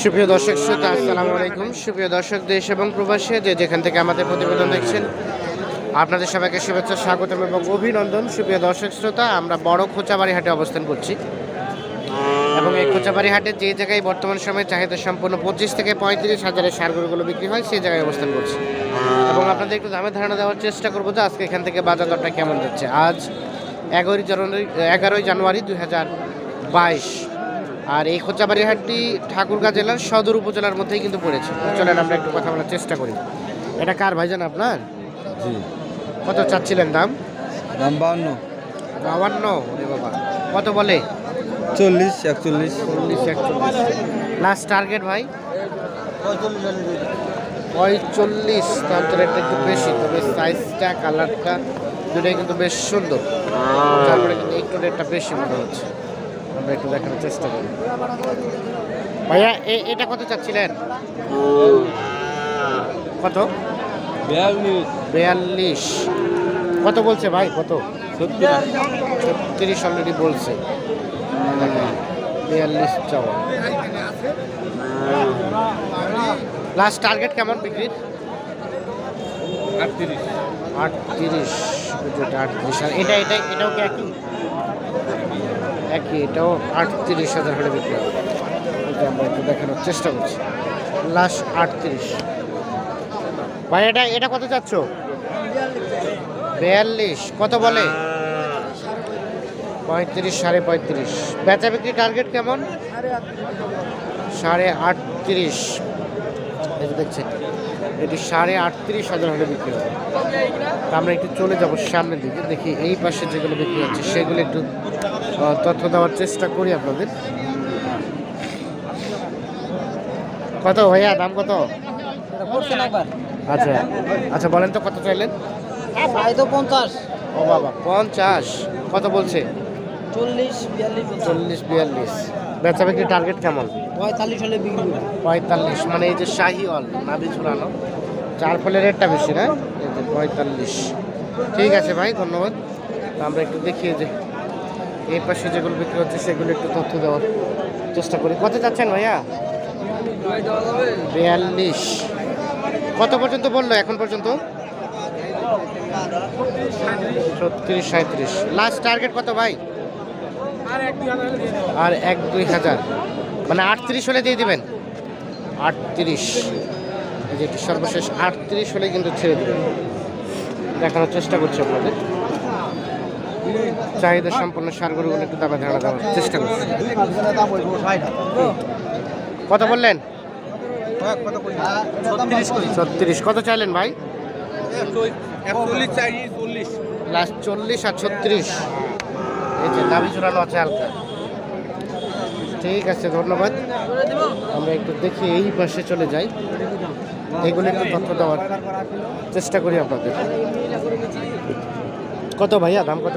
সুপ্রিয় দর্শক শ্রোতা, আসসালামু আলাইকুম। সুপ্রিয় দর্শক, দেশ এবং প্রবাসী, যে যেখান থেকে আমাদের প্রতিবেদন দেখছেন, আপনাদের সবাইকে শুভেচ্ছা, স্বাগতম এবং অভিনন্দন। সুপ্রিয় দর্শক শ্রোতা, আমরা বড় খোঁচাবাড়ি হাটে অবস্থান করছি। এবং এই খোঁচাবাড়ি হাটে যে জায়গায় বর্তমান সময়ে চাহিদা সম্পূর্ণ পঁচিশ থেকে পঁয়ত্রিশ হাজারের সারগুলোগুলো বিক্রি হয়, সেই জায়গায় অবস্থান করছি। এবং আপনাদের একটু দামে ধারণা দেওয়ার চেষ্টা করব যে আজকে এখান থেকে বাজার দরটা কেমন যাচ্ছে। আজ এগারোই জানুয়ারি এগারোই জানুয়ারি দুই হাজার বাইশ। আর এই খোঁচাবাড়ি হাটটি ঠাকুরগাঁ জেলার সদর উপজেলার মধ্যেই কিন্তু পড়েছে। চলেন আমরা একটু কথা বলার চেষ্টা করি। এটা কার ভাইজান আপনার? জি। কত চাচ্ছিলেন দাম? দাম বাউন্ন বাবান্ন ওরে বাবা। কত বলে? চল্লিশ একচল্লিশ। চল্লিশ একচল্লিশ। লাস্ট টার্গেট ভাই? পঁয়চল্লিশ। তার তো রেটটা একটু বেশি তবে সাইজটা কালারটা দুটোই কিন্তু বেশ সুন্দর। তারপরে কিন্তু একটু রেটটা বেশি মনে হচ্ছে। আমরা একটু দেখানোর চেষ্টা করি। ভাইয়া এ- এটা কত চাচ্ছিলেন? কত? বিয়াল্লিশ। বিয়াল্লিশ। কত বলছে ভাই? কত? ছত্রিশ অলরেডি বলছে। বিয়াল্লিশ চাওয়া। লাস্ট টার্গেট কেমন বিক্রির? আটত্রিশ। আটত্রিশ আটত্রিশ। আর এটা এটা এটাও কি একই? একই, এটাও আটত্রিশ হাজার হলে বিক্রি হবে। এটা আমরা একটু দেখানোর চেষ্টা করছি। লাস্ট আটত্রিশ। ভাই, এটা এটা কত চাচ্ছ? বিয়াল্লিশ। কত বলে? পঁয়ত্রিশ, সাড়ে পঁয়ত্রিশ। বেচা বিক্রি টার্গেট কেমন? সাড়ে আটত্রিশ। দেখছেন। এটি সাড়ে আটত্রিশ হাজার হলে বিক্রি হবে। তা আমরা একটু চলে যাব সামনের দিকে দেখি এই পাশে যেগুলো বিক্রি হচ্ছে সেগুলো একটু তথ্য দেওয়ার চেষ্টা করি আপনাদের। কত ভাইয়া দাম কত? আচ্ছা আচ্ছা বলেন তো কত চাইলেন? পঞ্চাশ। ও বাবা পঞ্চাশ। কত বলছে? চল্লিশ বিয়াল্লিশ চল্লিশ বিয়াল্লিশ। বেচা বিক্রি টার্গেট কেমন? পঁয়তাল্লিশ হলে বিক্রি পঁয়তাল্লিশ মানে এই যে শাহি অল নাভি ঝুলানো চার ফলের রেটটা বেশি না? এই যে পঁয়তাল্লিশ। ঠিক আছে ভাই ধন্যবাদ। আমরা একটু দেখিয়ে যে এই পাশে যেগুলো বিক্রি হচ্ছে সেগুলো একটু তথ্য দেওয়ার চেষ্টা করি। কত যাচ্ছেন ভাইয়া? বিয়াল্লিশ। কত পর্যন্ত বলল এখন পর্যন্ত? ছত্রিশ সাঁত্রিশ লাস্ট টার্গেট কত ভাই? আর এক দুই হাজার মানে আটত্রিশ হলে দিয়ে দেবেন? আটত্রিশ। এই যে এটি সর্বশেষ আটত্রিশ হলে কিন্তু ছেড়ে দেবেন। দেখানোর চেষ্টা করছি আপনাদের। চাহিদা সম্পন্ন সারগরুগুলো একটু দামে ধারণা দেওয়ার চেষ্টা করছি। কত বললেন? ছত্রিশ। কত চাইলেন ভাই? চাই লাস্ট চল্লিশ আর ছত্রিশ। এই যে দাবি চূড়ানো আছে হালকা। ঠিক আছে ধন্যবাদ। আমরা একটু দেখি এই পাশে চলে যাই। এগুলো একটু তথ্য দেওয়ার চেষ্টা করি আপনাদের। কত ভাইয়া দাম কত?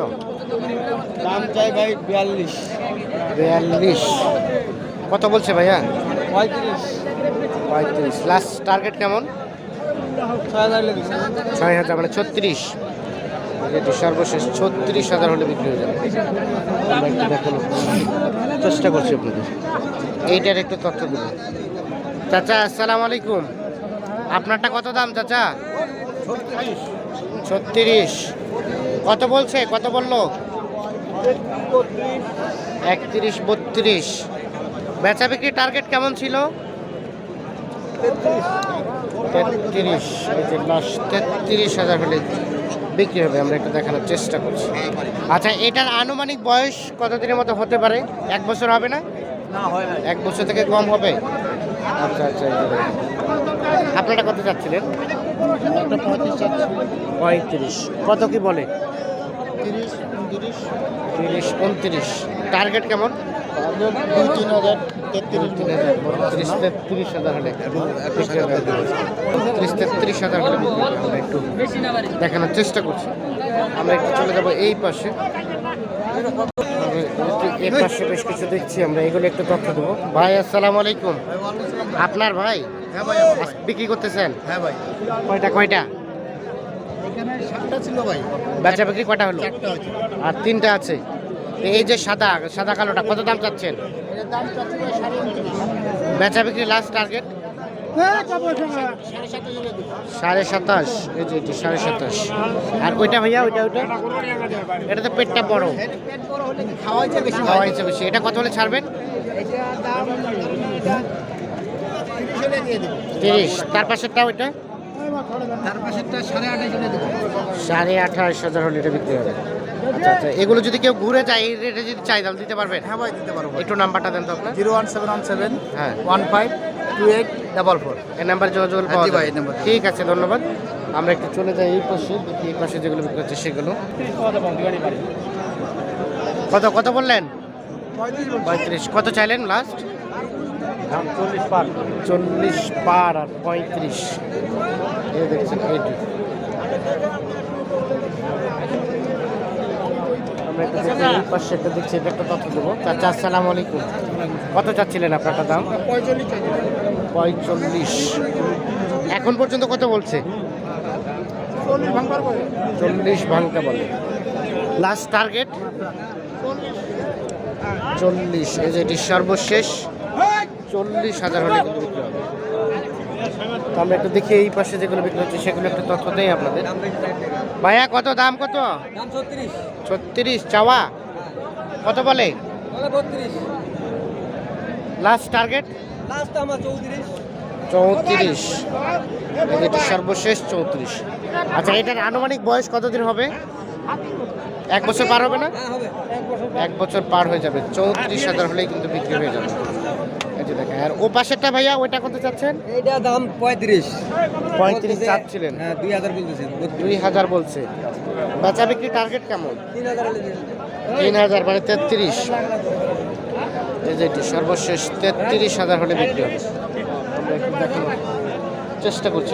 দাম চাই ভাই বিয়াল্লিশ। বিয়াল্লিশ। কত বলছে ভাইয়া? পঁয়ত্রিশ। পঁয়ত্রিশ। লাস্ট টার্গেট কেমন? ছয় হাজার ছয় হাজার মানে ছত্রিশ। যেটি সর্বশেষ ছত্রিশ হাজার হলে বিক্রি হয়ে যাবে। আমরা একটু দেখানোর চেষ্টা করছি আপনাদের। এইটার একটু তথ্য দেবো চাচা আসসালামু আলাইকুম। আপনারটা কত দাম চাচা? ছত্রিশ। কত বলছে? কত বলল? একত্রিশ বত্রিশ। বেচা বিক্রি টার্গেট কেমন ছিল? তেত্রিশ। তেত্রিশ হাজার হলে বিক্রি হবে আমরা একটু দেখানোর চেষ্টা করছি। আচ্ছা এটার আনুমানিক বয়স কতদিনের মতো হতে পারে? এক বছর হবে না? এক বছর থেকে কম হবে? আচ্ছা আচ্ছা দেখুন। আপনারা কত চাচ্ছিলেন? পঁয়ত্রিশ। কত কি বলে? তিরিশ উনত্রিশ। তিরিশ উনত্রিশ। টার্গেট কেমন? তিন হাজার তেত্রিশ তিন হাজার বত্রিশ তেত্রিশ হাজার হলে বিক্রি তিরিশ তেত্রিশ হাজার হলে আমরা একটু দেখানোর চেষ্টা করছি। আমরা একটু চলে যাব এই পাশে। এই পাশে বেশ কিছু দেখছি আমরা এগুলো একটু তথ্য দেবো। ভাই আসসালামু আলাইকুম। আপনার ভাই? হ্যাঁ ভাই বিক্রি করতেছেন? হ্যাঁ ভাই। কয়টা কয়টা? এখানে সাতটা ছিল ভাই। বেচা বিক্রি কয়টা হলো? আর তিনটা আছে? এই যে সাদা সাদা কালোটা কত দাম চাচ্ছেন? বেচা বিক্রি লাস্ট টার্গেট সাড়ে সাতাশ এই যে এটি সাড়ে সাতাশ। আর ওইটা ভাইয়া ওইটা ওইটা? এটা তো পেটটা বড়। পেট বড় হলে কি খাওয়া হয়েছে বেশি। এটা কত হলে ছাড়বেন? তিরিশ। তার পাশেরটা ওইটা? সাড়ে আঠাশ সাড়ে আঠাশ হাজার হলে এটা বিক্রি হবে। আচ্ছা আচ্ছা এগুলো যদি কেউ ঘুরে যায় এই রেটে যদি চাই তাহলে দিতে পারবেন? হ্যাঁ ভাই দিতে পারব। একটু নাম্বারটা দেন তো আপনার। Zero one seven one seven হ্যাঁ। One five two eight double four. এই নাম্বার যোগাযোগ করলে পাওয়া ভাই। এই নাম্বার। ঠিক আছে ধন্যবাদ। আমরা একটু চলে যাই এই পাশে দেখি এই পাশে যেগুলো বিক্রি হচ্ছে সেগুলো। কত কত বললেন? পঁয়ত্রিশ। কত চাইলেন লাস্ট চল্লিশ পার। চল্লিশ পার আর পঁয়ত্রিশ। এই দেখছেন এইটি একটু তথ্য দেবো। আসসালামু আলাইকুম। কত দাম? এখন পর্যন্ত কত বলছে? চল্লিশ ভাঙতে বলে। লাস্ট টার্গেট চল্লিশ। এই যে এটি সর্বশেষ। চল্লিশ হাজার হলে বিক্রি হবে। তো আমরা একটু দেখি এই পাশে যেগুলো বিক্রি হচ্ছে সেগুলো একটু তথ্য দেই আপনাদের। ভাইয়া কত দাম কত? ছত্রিশ। চাওয়া? কত বলে? লাস্ট টার্গেট চৌত্রিশ। এটি সর্বশেষ চৌত্রিশ। আচ্ছা এটার আনুমানিক বয়স কতদিন হবে? এক বছর পার হবে না? হ্যাঁ এক বছর পার হয়ে যাবে। চৌত্রিশ হাজার হলেই কিন্তু বিক্রি হয়ে যাবে। আর ও পাশেরটা ভাইয়া ওইটা কত চাচ্ছেন? এইটা দাম পঁয়ত্রিশ। পঁয়ত্রিশ চাচ্ছিলেন। হ্যাঁ দুই হাজার বলতেছেন দুই হাজার বলছে। বেচা বিক্রি টার্গেট কেমন? তিন হাজার মানে তেত্রিশ। এই যে এটি সর্বশেষ তেত্রিশ হাজার হলে বিক্রি হবে। আমরা একটু দেখানোর চেষ্টা করছি।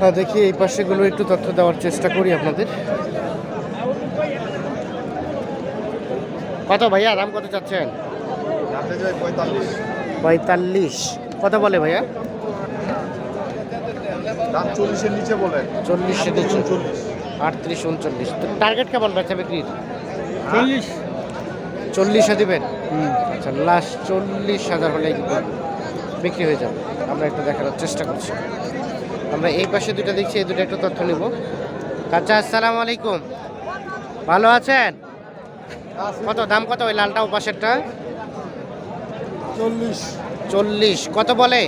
হ্যাঁ দেখি এই পাশেগুলো একটু তথ্য দেওয়ার চেষ্টা করি আপনাদের। কত ভাইয়া দাম কত চাচ্ছেন? পঁয়তাল্লিশ। কত বলে ভাইয়া? চল্লিশের নিচে আটত্রিশ উনচল্লিশ। তো টার্গেট কেমন বেচা বিক্রির চল্লিশ। চল্লিশে দিবেন? আচ্ছা লাস্ট চল্লিশ হাজার হলে কিন্তু বিক্রি হয়ে যাবে। আমরা একটু দেখানোর চেষ্টা করছি। আমরা এই পাশে দুটো দেখছি এই দুটো একটু তথ্য নিব। চাচা আসসালামু আলাইকুম। ভালো আছেন? কত দাম কত ওই লালটা ও পাশেরটা চল্লিশ। চল্লিশ কত বলে?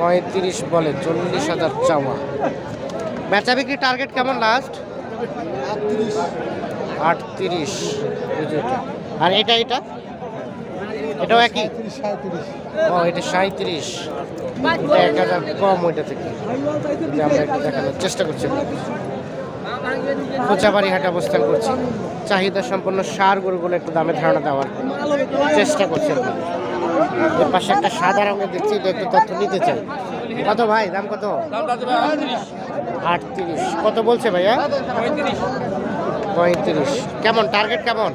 পঁয়ত্রিশ। বলে চল্লিশ হাজার চাওয়া। বেচা বিক্রি টার্গেট কেমন লাস্ট আটত্রিশ। আর এটা এটা? এটাও একই? সাঁত্রিশ ও এটা সাঁত্রিশ। এক হাজার কম ওইটা থেকে। আমরা একটু দেখানোর চেষ্টা করছি। কোচাবাড়ি হাটে অবস্থান করছি। চাহিদা সম্পন্ন সার গরুগুলো একটু দামে ধারণা দেওয়ার চেষ্টা করছি পাশে একটা সাদা রঙের দেখছি একটু তথ্য নিতে চাই। কত ভাই, দাম কত? আটত্রিশ। কত বলছে ভাইয়া? পঁয়ত্রিশ। কেমন টার্গেট কেমন?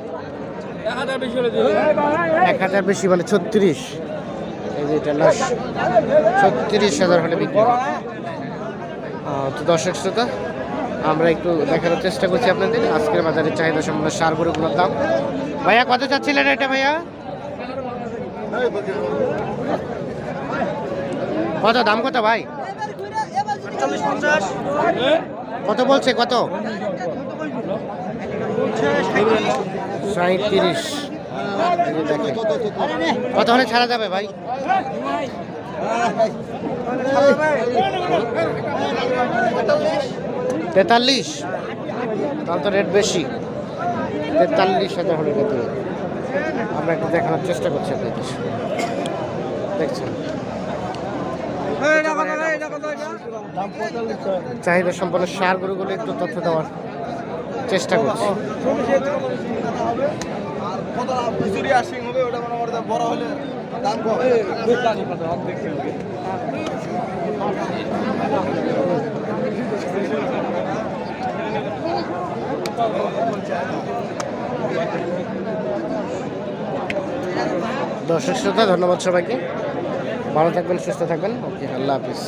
এক হাজার বেশি মানে ছত্রিশ। এই যে এটা ছত্রিশ হাজার হলে বিক্রি। তো দর্শক শ্রোতা আমরা একটু দেখানোর চেষ্টা করছি আপনাদের। আজকের বাজারে চাহিদা সম্পন্ন সার গরুগুলোর দাম। ভাইয়া, কত চাচ্ছিলেন এটা ভাইয়া? কত, দাম কত ভাই? কত বলছে, কত? সাঁত্রিশ কত হলে ছাড়া যাবে ভাই। তেতাল্লিশ? তাহলে তো রেট বেশি। তেতাল্লিশ হাজার হলে কত আমরা একটু দেখানোর চেষ্টা করছি আপনাদের। দেখছেন? চাহিদা সম্পন্ন সার গরুগুলো একটু তথ্য দেওয়ার চেষ্টা করছি। বড় হলে দাম কম দর্শক শ্রোতা ধন্যবাদ সবাইকে। ভালো থাকবেন সুস্থ থাকবেন। ওকে আল্লাহ হাফিজ।